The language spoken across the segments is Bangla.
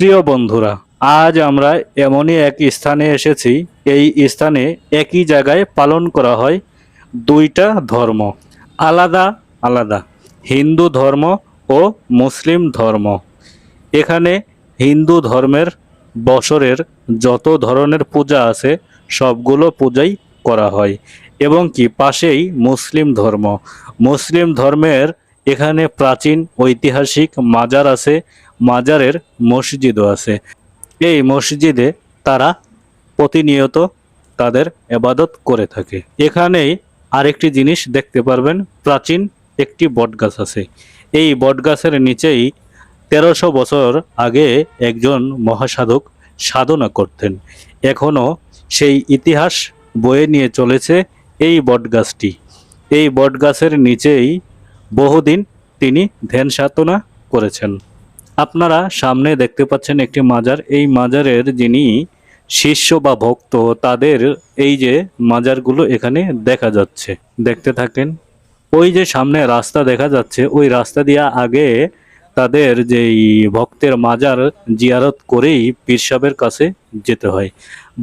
প্রিয় বন্ধুরা, আজ আমরা এমনই এক স্থানে এসেছি। এই স্থানে একই জায়গায় পালন করা হয় দুইটা ধর্ম, আলাদা আলাদা, হিন্দু ধর্ম ও মুসলিম ধর্ম। এখানে হিন্দু ধর্মের বছরের যত ধরনের পূজা আছে, সবগুলো পূজাই করা হয়। এবং কি, পাশেই মুসলিম ধর্ম। মুসলিম ধর্মের এখানে প্রাচীন ঐতিহাসিক মাজার আছে মাজারের মসজিদও আছে। এই মসজিদে তারা প্রতিনিয়ত তাদের এবাদত করে থাকে। এখানেই আরেকটি জিনিস দেখতে পারবেন, প্রাচীন একটি বটগাছ আছে। এই বটগাছের নিচেই তেরোশো বছর আগে একজন মহাসাধক সাধনা করতেন। এখনও সেই ইতিহাস বয়ে নিয়ে চলেছে এই বটগাছটি। এই বটগাছের নিচেই বহুদিন তিনি ধ্যান সাধনা করেছেন। আপনারা সামনে দেখতে পাচ্ছেন একটি মাজার। এই মাজারের যিনি শিষ্য বা ভক্ত, তাদের এই যে মাজারগুলো এখানে দেখা যাচ্ছে। দেখতে থাকেন, ওই যে সামনে রাস্তা দেখা যাচ্ছে, ওই রাস্তা দিয়া আগে তাদের যেই ভক্তের মাজার জিয়ারত করেই পীর সাহেবের কাছে যেতে হয়।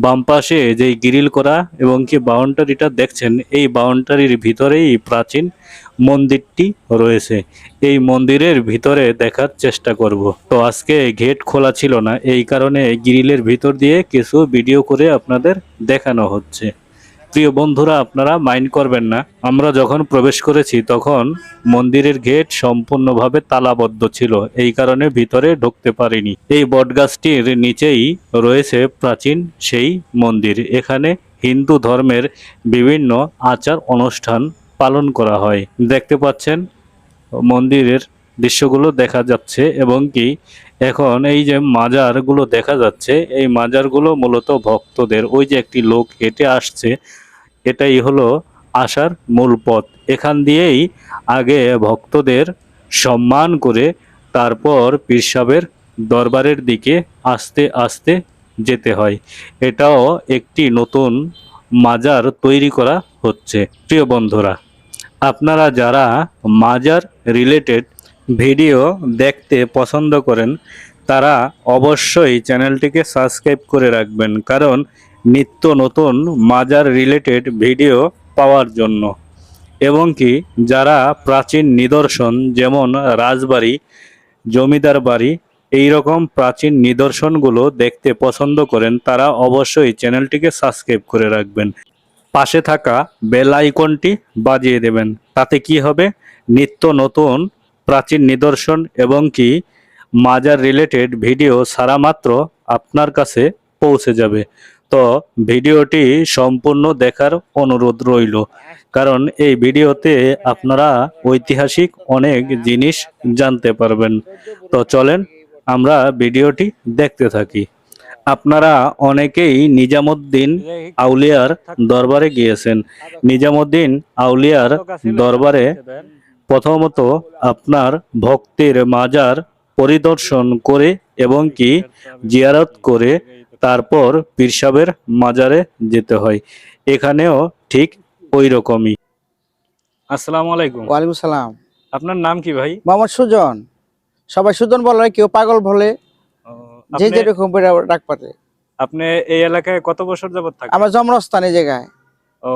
বাম পাশে যেই গ্রিল করা এবং কি বাউন্ডারিটা দেখছেন, এই বাউন্ডারির ভিতরেই প্রাচীন মন্দিরটি রয়েছে। এই মন্দিরের ভিতরে দেখার চেষ্টা করব। তো আজকে গেট খোলা ছিল না, এই কারণে গ্রিলের ভিতর দিয়ে কিছু ভিডিও করে আপনাদের দেখানো হচ্ছে। প্রিয় বন্ধুরা, আপনারা মাইন্ড করবেন না। আমরা যখন প্রবেশ করেছি, তখন মন্দিরের গেট সম্পূর্ণভাবে তালাবদ্ধ ছিল। এই কারণে ভিতরে ঢুকতে পারিনি। এই বটগাছটির নিচেই রয়েছে প্রাচীন সেই মন্দির। এখানে হিন্দু ধর্মের বিভিন্ন আচার অনুষ্ঠান পালন করা হয়। দেখতে পাচ্ছেন, মন্দিরের দৃশ্যগুলো দেখা যাচ্ছে এবং কি এখন এই যে মাজারগুলো দেখা যাচ্ছে, এই মাজারগুলো মূলত ভক্তদের। ওই যে একটি লোক হেঁটে আসছে এটাই হলো আসার মূল পথ। এখান দিয়েই আগে ভক্তদের সম্মান করে তারপর পীরসাবের দরবারের দিকে আস্তে আস্তে যেতে হয়। এটাও একটি নতুন মাজার তৈরি করা হচ্ছে। প্রিয় বন্ধুরা, আপনারা যারা মাজার রিলেটেড ভিডিও দেখতে পছন্দ করেন, তারা অবশ্যই চ্যানেলটিকে সাবস্ক্রাইব করে রাখবেন। কারণ নিত্য নতুন মাজার রিলেটেড ভিডিও পাওয়ার জন্য। এবং কি যারা প্রাচীন নিদর্শন যেমন রাজবাড়ি, জমিদার বাড়ি এই রকম প্রাচীন নিদর্শনগুলো দেখতে পছন্দ করেন, তারা অবশ্যই চ্যানেলটিকে সাবস্ক্রাইব করে রাখবেন। পাশে থাকা বেল আইকনটি বাজিয়ে দেবেন। তাতে কি হবে? নিত্য নতুন প্রাচীন নিদর্শন এবং কি মাজার রিলেটেড ভিডিও সারা মাত্র আপনার কাছে পৌঁছে যাবে। তো ভিডিওটি সম্পূর্ণ দেখার অনুরোধ রইল। কারণ এই ভিডিওতে আপনারা ঐতিহাসিক অনেক জিনিস জানতে পারবেন। তো চলেন আমরা ভিডিওটি দেখতে থাকি। আপনারা অনেকেই নিজামুদ্দিন আউলিয়ার দরবারে গিয়েছেন। নিজামুদ্দিন আউলিয়ার দরবারে প্রথমত আপনার ভক্তের মাজার পরিদর্শন করে এবং কি জিয়ারত করে তারপর পীরসাবের মাজারে যেতে হয়। এখানেও ঠিক ওই রকমই আসসালামু আলাইকুম। ওয়ালাইকুম সালাম। আপনার নাম কি ভাই? মোহাম্মদ সুজন। সবাই সুজন বলে কেউ পাগল বলে। যে যেরকম ডাক পাতে। আপনি এই এলাকায় কত বছর যাবত থাকেন? আমার জন্মস্থান এই জায়গায়। ও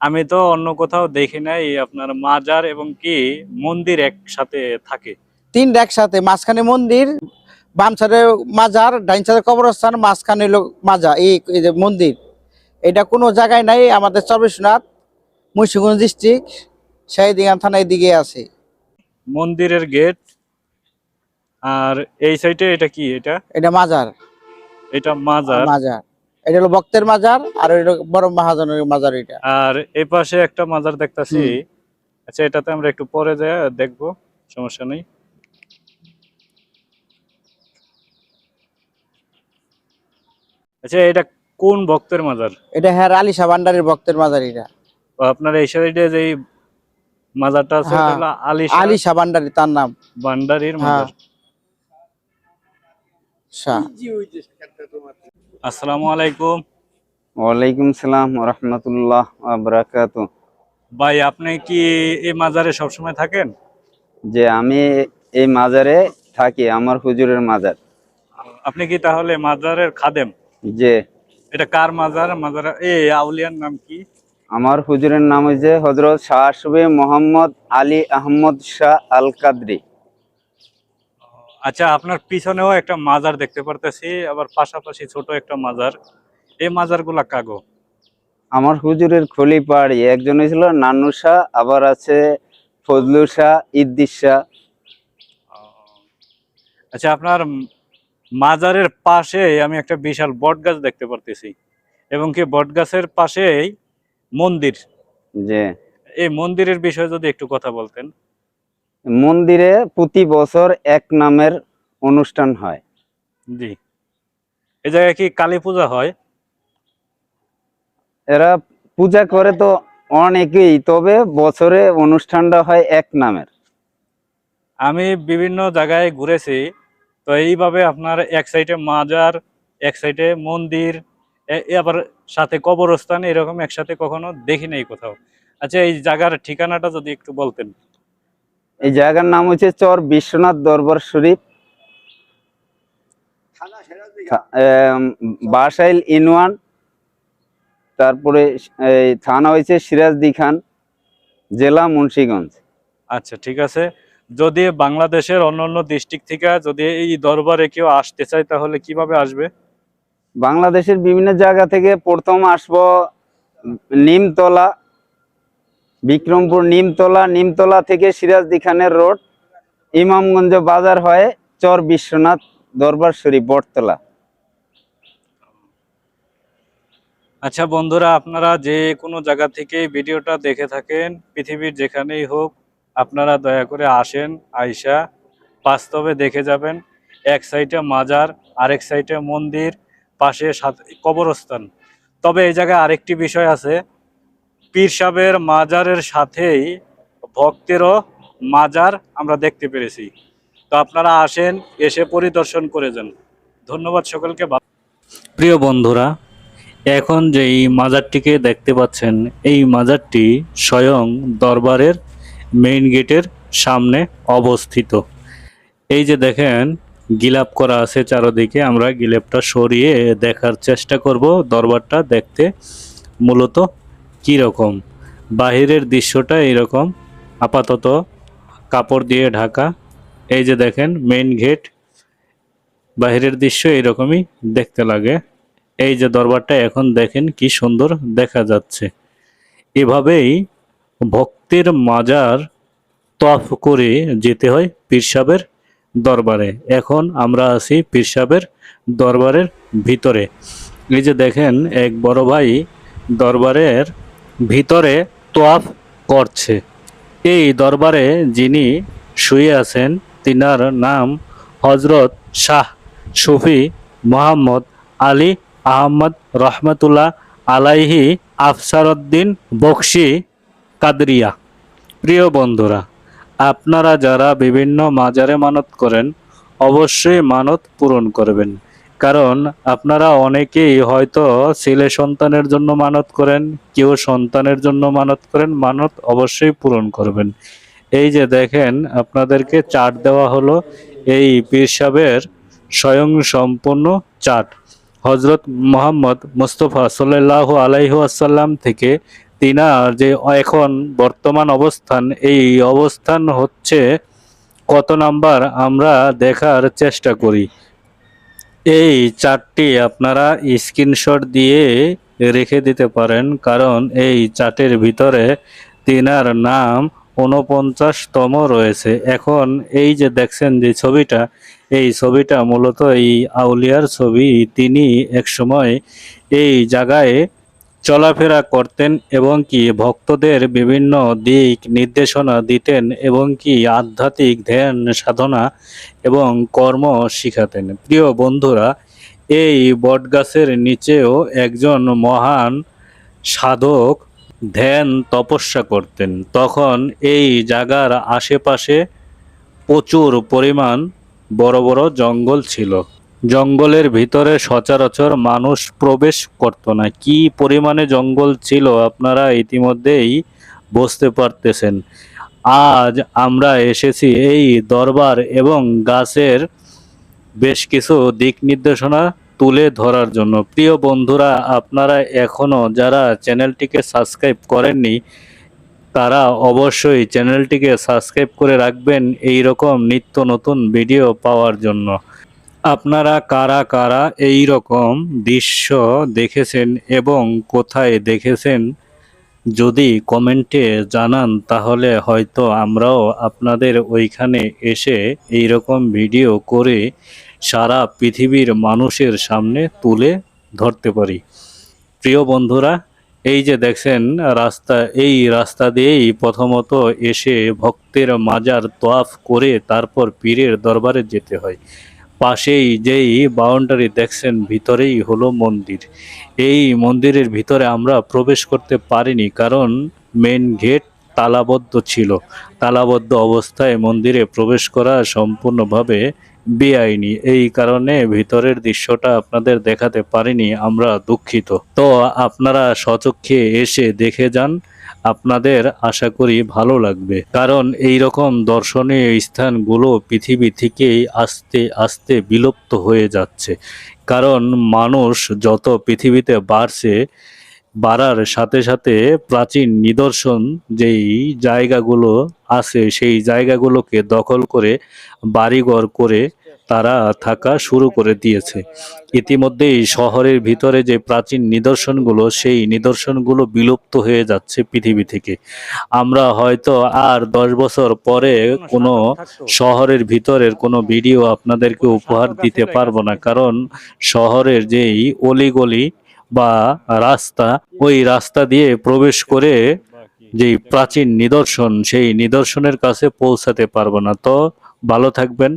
আমি তো অন্য কোথাও দেখি নাই আপনার মাজার এবং কি মন্দির একসাথে থাকে। তিন একসাথে মাঝখানে মন্দির বাম সাইডে মাজার ডাইন সাইডে কবরস্থান মাঝখানে হলো মাজা এই যে মন্দির। এটা কোনো জায়গায় নাই আমাদের চব্বিশনাথ মুন্সিগঞ্জ ডিস্ট্রিক্ট শাহিদিগান থানার দিকে আছে। মন্দিরের গেট আর এই সাইডে এটা কি এটা? এটা মাজার। এটা মাজার। মাজার। এটা হলো ভক্তের মাজার আর এটা বড় মহাজনের মাজার এটা। আর এই পাশে একটা মাজার দেখতাছি। আচ্ছা এটাতে আমরা একটু পরে যায় দেখব সমস্যা নেই। আচ্ছা এটা কোন ভক্তের মাজার? এটা হ্যাঁ আলী শাহ ভান্ডারের ভক্তের মাজার এটা। আপনার এই সাইডে যে মাজারটা আছে হ্যাঁ, আলী আলী শাহ ভান্ডারি তার নাম। ভান্ডারির হ্যাঁ। মাজার। আসসালামু আলাইকুম। ওয়ালাইকুম সালাম রহমতুল্লাহ বারাকাত ভাই আপনি কি এই মাজারে সবসময় থাকেন? যে আমি এই মাজারে থাকি আমার হুজুরের মাজার। আপনি কি তাহলে মাজারের খাদেম? যে এটা কার মাজার? মাজার এই আউলিয়ার নাম কি? আমার হুজুরের নাম হয়েছে হজরত শাহ সুবি মোহাম্মদ আলী আহমদ শাহ আল কাদরি আচ্ছা আপনার পিছনেও একটা মাজার দেখতে পারতেছি আবার পাশাপাশি ছোট একটা মাজার। এই মাজারগুলা কাগো? আমার হুজুরের খলিপাড়ি একজন হয়েছিল নানু শাহ আবার আছে ফজলু শাহ ইদ্দিস শাহ। আচ্ছা আপনার মাজারের পাশে আমি একটা বিশাল বট গাছ দেখতে পারতেছি। এবং কি বট গাছের পাশেই মন্দির। যে এই মন্দিরের বিষয়ে যদি একটু কথা বলতেন। মন্দিরে প্রতি বছর এক নামের অনুষ্ঠান হয়। জি। এই জায়গায় কি কালী পূজা হয়? এরা পূজা করে তো অনেকেই তবে বছরে অনুষ্ঠানটা হয় এক নামের। আমি বিভিন্ন জায়গায় ঘুরেছি। তো এইভাবে আপনার এক সাইডে মাজার এক সাইডে মন্দির আবার সাথে কবরস্থান এরকম একসাথে কখনো দেখি নাই কোথাও। আচ্ছা এই জায়গার ঠিকানাটা যদি একটু বলতেন। এই জায়গার নাম হচ্ছে চর বিশ্বনাথ দরবার শরীফ। বাসাইল ইনওয়ান। তারপরে এই থানা হয়েছে সিরাজদি খান জেলা মুন্সিগঞ্জ। আচ্ছা ঠিক আছে। যদি বাংলাদেশের অন্যান্য ডিস্ট্রিক্ট থেকে যদি এই দরবারে কেউ আসতে চায় তাহলে কীভাবে আসবে? বাংলাদেশের বিভিন্ন জায়গা থেকে প্রথম আসব নিমতলা বিক্রমপুর নিমতলা নিমতলা থেকে সিরাজদি খানের রোড ইমামগঞ্জ বাজার হয়ে চর বিশ্বনাথ দরবার শরীফ বটতলা। আচ্ছা বন্ধুরা আপনারা যে কোনো জায়গা থেকে ভিডিওটা দেখে থাকেন পৃথিবীর যেখানেই হোক আপনারা দয়া করে আসেন, আইসা, বাস্তবে দেখে যাবেন। এক সাইডে মাজার, আরেক সাইডে মন্দির, পাশে সাথে কবরস্থান। তবে এই জায়গায় আরেকটি বিষয় আছে। পীর সাহেবের মাজারের সাথেই ভক্তেরও মাজার আমরা দেখতে পেরেছি। তো আপনারা আসেন, এসে পরিদর্শন করে যান। ধন্যবাদ সকলকে। প্রিয় বন্ধুরা, এখন যে এই মাজারটিকে দেখতে পাচ্ছেন, এই মাজারটি স্বয়ং দরবারের মেইন গেটের সামনে অবস্থিত। এই যে দেখেন, গিলাপ করা আছে চারদিকে, আমরা গিলাপটা সরিয়ে দেখার চেষ্টা করব দরবারটা দেখতে মূলত কি রকম বাহিরের দৃশ্যটা এরকম, আপাতত কাপড় দিয়ে ঢাকা। এই যে দেখেন মেইন গেট বাহিরের দৃশ্য এরকমই দেখতে লাগে। এই যে দরবারটা এখন দেখেন কি সুন্দর দেখা যাচ্ছে। এভাবেই ভক্তের মাজার তফ করে যেতে হয় পীর দরবারে। এখন আমরা আছি পীর দরবারের ভিতরে। এই যে দেখেন, এক বড় ভাই দরবারের ভিতরে তোয়াফ করছে। এই দরবারে যিনি শুয়ে আছেন, তিনার নাম হজরত শাহ সুফি মোহাম্মদ আলী আহমদ রহমতুল্লাহ আলাইহি আফসারউদ্দিন বক্সি। কাদরিয়া। প্রিয় বন্ধুরা, আপনারা যারা বিভিন্ন মাজারে মানত করেন, অবশ্যই মানত পূরণ করবেন। কারণ আপনারা অনেকেই হয়তো ছেলে সন্তানের জন্য মানত করেন, কেউ সন্তানের জন্য মানত করেন, মানত অবশ্যই পূরণ করবেন। এই যে দেখেন, আপনাদেরকে চার্ট দেওয়া হলো, এই পীর সাহেবের স্বয়ং সম্পূর্ণ চার্ট হজরত মোহাম্মদ মুস্তফা সাল্লাহ আলাইহু আসাল্লাম থেকে তিনার যে এখন বর্তমান অবস্থান, এই অবস্থান হচ্ছে কত নাম্বার আমরা দেখার চেষ্টা করি। এই চার্টটি আপনারা স্ক্রিনশট দিয়ে রেখে দিতে পারেন, কারণ এই চার্টের ভিতরে তিনার নাম উনপঞ্চাশতম রয়েছে। এখন এই যে দেখছেন যে ছবিটা, এই ছবিটা মূলত এই আউলিয়ার ছবি, তিনি একসময় এই জায়গায় চলাফেরা করতেন এবং কি ভক্তদের বিভিন্ন দিক নির্দেশনা দিতেন এবং কি আধ্যাত্মিক ধ্যান সাধনা এবং কর্ম শিখাতেন। প্রিয় বন্ধুরা, এই বটগাছের নিচেও একজন মহান সাধক ধ্যান তপস্যা করতেন। তখন এই জায়গার আশেপাশে প্রচুর পরিমাণ বড় বড় জঙ্গল ছিল। জঙ্গলের ভিতরে সচরাচর মানুষ প্রবেশ করত না। কি পরিমাণে জঙ্গল ছিল আপনারা ইতিমধ্যেই বুঝতে পারতেছেন। আজ আমরা এসেছি এই দরবার এবং গাছের বেশ কিছু দিক নির্দেশনা তুলে ধরার জন্য। প্রিয় বন্ধুরা, আপনারা এখনও যারা চ্যানেলটিকে সাবস্ক্রাইব করেননি, তারা অবশ্যই চ্যানেলটিকে সাবস্ক্রাইব করে রাখবেন এই রকম নিত্য নতুন ভিডিও পাওয়ার জন্য। আপনারা কারা কারা এই রকম দৃশ্য দেখেছেন এবং কোথায় দেখেছেন যদি কমেন্টে জানান, তাহলে হয়তো আমরাও আপনাদের ওইখানে এসে এই রকম ভিডিও করে সারা পৃথিবীর মানুষের সামনে তুলে ধরতে পারি। প্রিয় বন্ধুরা, এই যে দেখছেন, রাস্তা, এই রাস্তা দিয়েই প্রথমত এসে ভক্তের মাজার তোয়াফ করে তারপর পীরের দরবারে যেতে হয়। পাশেই যেই বাউন্ডারি দেখছেন, ভিতরেই হলো মন্দির। এই মন্দিরের ভিতরে আমরা প্রবেশ করতে পারিনি কারণ মেন গেট তালাবদ্ধ ছিল। তালাবদ্ধ অবস্থায় মন্দিরে প্রবেশ করা সম্পূর্ণভাবে বেআইনি। এই কারণে ভিতরের দৃশ্যটা আপনাদের দেখাতে পারিনি, আমরা দুঃখিত। তো আপনারা সচক্ষে এসে দেখে যান, আপনাদের আশা করি ভালো লাগবে। কারণ এই রকম দর্শনীয় স্থানগুলো পৃথিবী থেকেই আস্তে আস্তে বিলুপ্ত হয়ে যাচ্ছে। কারণ মানুষ যত পৃথিবীতে বাড়ছে বাড়ার সাথে সাথে প্রাচীন নিদর্শন যেই জায়গাগুলো আছে, সেই জায়গাগুলোকে দখল করে, বাড়িঘর করে তারা থাকা শুরু করে দিয়েছে। ইতিমধ্যেই শহরের ভিতরে যে প্রাচীন নিদর্শনগুলো, সেই নিদর্শনগুলো বিলুপ্ত হয়ে যাচ্ছে পৃথিবী থেকে। আমরা হয়তো আর দশ বছর পরে কোনো শহরের ভিতরের কোনো ভিডিও আপনাদেরকে উপহার দিতে পারব না, কারণ শহরের যেই অলিগলি বা রাস্তা, ওই রাস্তা দিয়ে প্রবেশ করে যেই প্রাচীন নিদর্শন, সেই নিদর্শনের কাছে পৌঁছাতে পারব না। তো ভালো থাকবেন।